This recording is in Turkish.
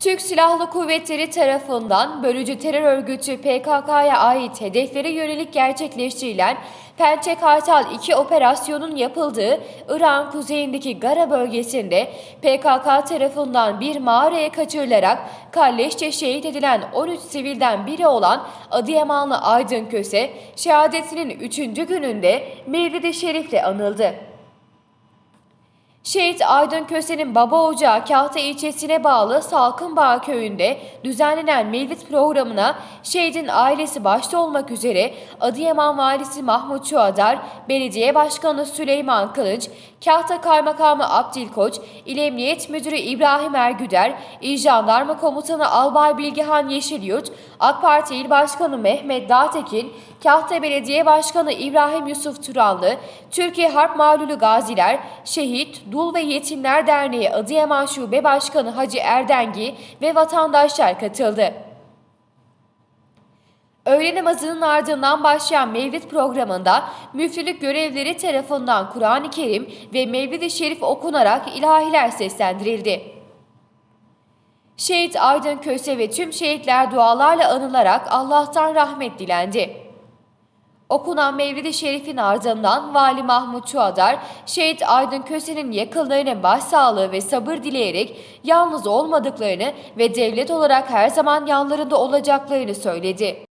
Türk Silahlı Kuvvetleri tarafından bölücü terör örgütü PKK'ya ait hedeflere yönelik gerçekleştirilen Pençe Kartal 2 operasyonun yapıldığı İran kuzeyindeki Gara bölgesinde PKK tarafından bir mağaraya kaçırılarak kalleşçe şehit edilen 13 sivilden biri olan Adıyamanlı Aydın Köse, şehadetinin 3. gününde Mevlid-i Şerif'le anıldı. Şehit Aydın Köse'nin baba ocağı Kahta ilçesine bağlı Salkınbağ köyünde düzenlenen mevlid programına şehidin ailesi başta olmak üzere Adıyaman Valisi Mahmut Çuadar, Belediye Başkanı Süleyman Kılıç, Kahta Kaymakamı Abdil Koç, İl Emniyet Müdürü İbrahim Ergüder, İl Jandarma Komutanı Albay Bilgehan Yeşilyurt, AK Parti İl Başkanı Mehmet Dağtekin, Kahta Belediye Başkanı İbrahim Yusuf Turanlı, Türkiye Harp Mağlulu Gaziler, Şehit, Dul ve Yetimler Derneği Adıyaman Şube Başkanı Hacı Erdengi ve vatandaşlar katıldı. Öğle namazının ardından başlayan Mevlid programında müftülük görevlileri tarafından Kur'an-ı Kerim ve Mevlid-i Şerif okunarak ilahiler seslendirildi. Şehit Aydın Köse ve tüm şehitler dualarla anılarak Allah'tan rahmet dilendi. Okunan Mevlid-i Şerif'in ardından Vali Mahmut Çuadar, şehit Aydın Köse'nin yakınlarına başsağlığı ve sabır dileyerek yalnız olmadıklarını ve devlet olarak her zaman yanlarında olacaklarını söyledi.